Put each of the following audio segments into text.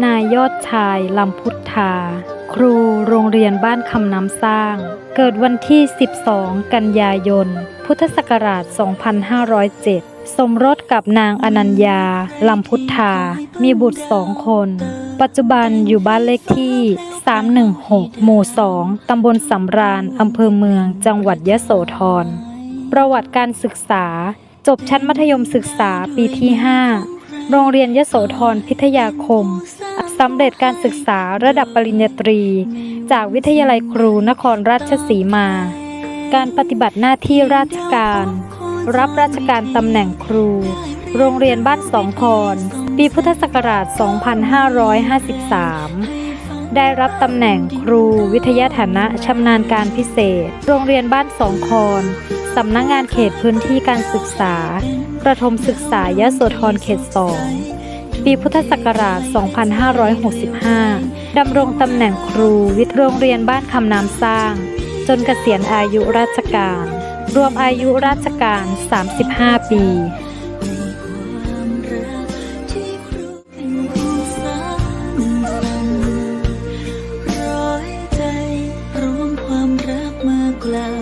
นายยอดชายลำพุทธา ครูโรงเรียนบ้านคำน้ำสร้าง เกิดวันที่ 12 กันยายน พุทธศักราช 2507 สมรสกับนางอนัญญาลำพุทธา มีบุตรสองคน ปัจจุบันอยู่บ้านเลขที่ 316 หมู่ 2 ตำบลสำราญอำเภอเมือง จังหวัดยะโสธร ประวัติการศึกษาจบชั้นมัธยมศึกษาปีที่ 5 โรงเรียนยโสธรพิทยาคมสำเร็จการศึกษาระดับปริญญาตรี จากวิทยาลัยครูนครราชสีมา การปฏิบัติหน้าที่ราชการ รับราชการตำแหน่งครู โรงเรียนบ้านสองคอน ปีพุทธศักราช 2553 ได้รับตำแหน่งครูวิทยาฐานะชำนาญการพิเศษ โรงเรียนบ้านสองคอนสำนักงานเขตพื้นที่การศึกษา ประถมศึกษายะโสธรเขต2ปีพุทธศักราช 2565 ดำรงตำแหน่งครูวิทย์โรงเรียนบ้านคำน้ำสร้าง จนเกษียณอายุราชการ รวมอายุราชการ 35 ปี รั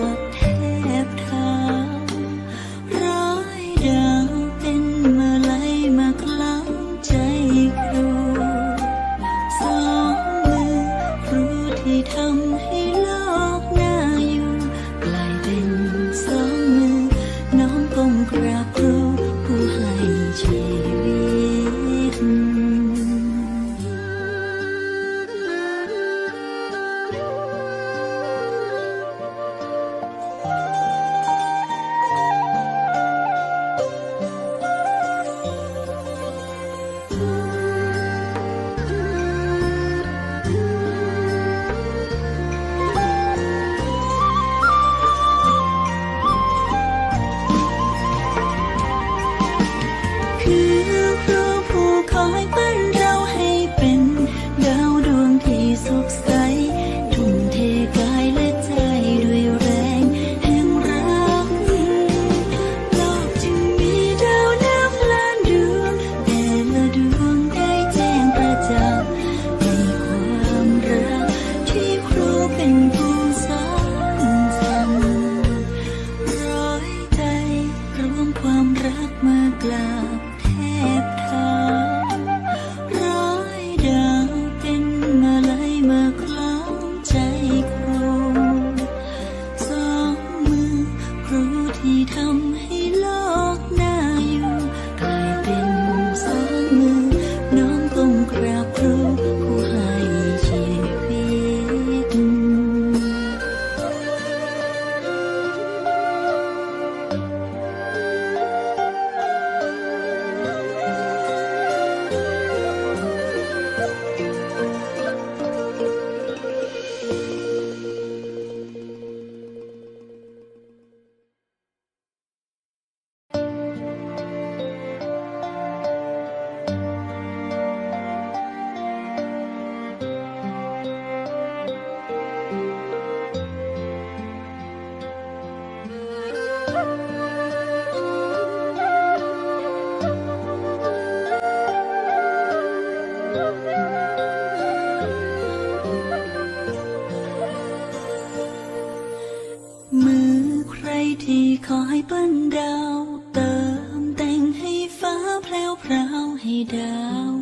ใครที่คอยปั้นดาว เติมแต่งให้ฟ้าฟ้าแพลวพราวให้ดาว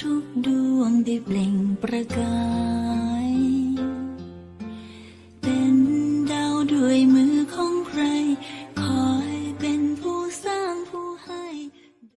ทุกดวงได้เปล่งประกาย